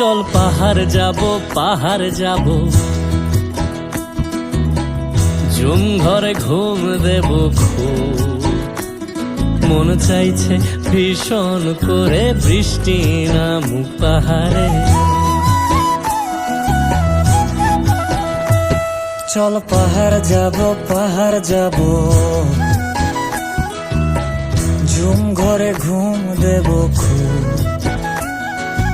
চল পাহাড় যাব পাহাড় যাব। জুম ঘরে ঘুম দেব খুব। মন চাইছে ভীষণ করে বৃষ্টি নামুক পাহাড়ে। চল পাহাড় যাব পাহাড় যাব। ঘরে ঘুম দেব খুব।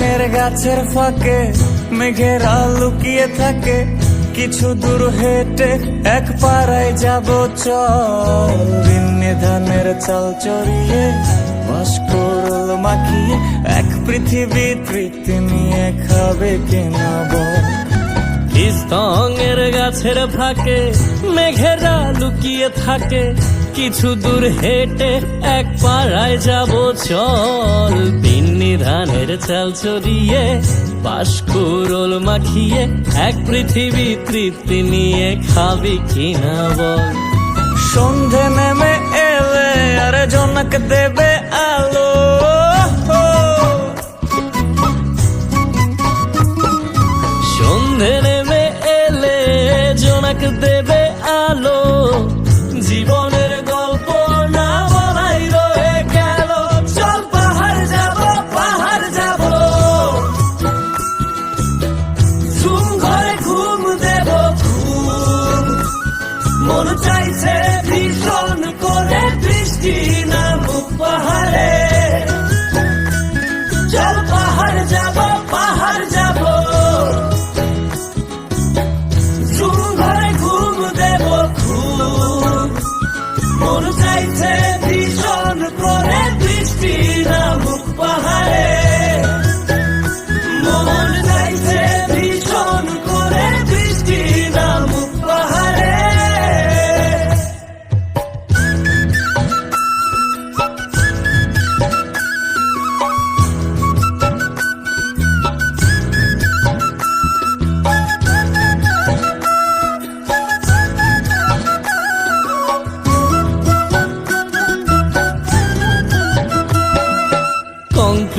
কীর্তনের গাছের ফাঁকে মেঘেরা লুকিয়ে থাকে। কিছু দূর হেঁটে এক পাড়ায় যাব চল। ধানের চাল চড়িয়ে মাখি মাখিয়ে, এক পৃথিবী তৃপ্তি নিয়ে খাবে কেনা বল। স্তঙের গাছের ফাঁকে মেঘেরা লুকিয়ে থাকে। কিছু দূর হেঁটে এক পাড়ায় যাব চল। পিন্নি ধানের চাল চড়িয়ে বাসকুরল মাখিয়ে এক পৃথিবী তৃপ্তি নিয়ে খাবি কিনা বল। সন্ধে নেমে এলে আর জনক দেবে দেবে আলো।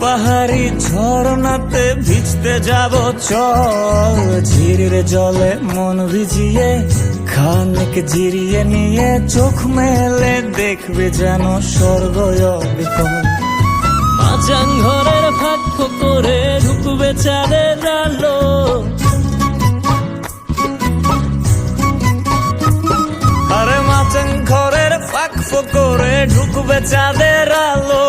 পাহাড়ি ঝর্ণাতে ভিজতে যাব। চল ঝিরির জলে মন ভিজিয়ে, খানিক জিরিয়ে নিয়ে চোখ মেলে দেখবে যেন স্বর্গ অবিকল। মাচাং ঘরের ফাঁক করে ঢুকবে চাঁদের আলো। আরে মাচন ঘরের ফাঁক করে ঢুকবে চাঁদের আলো।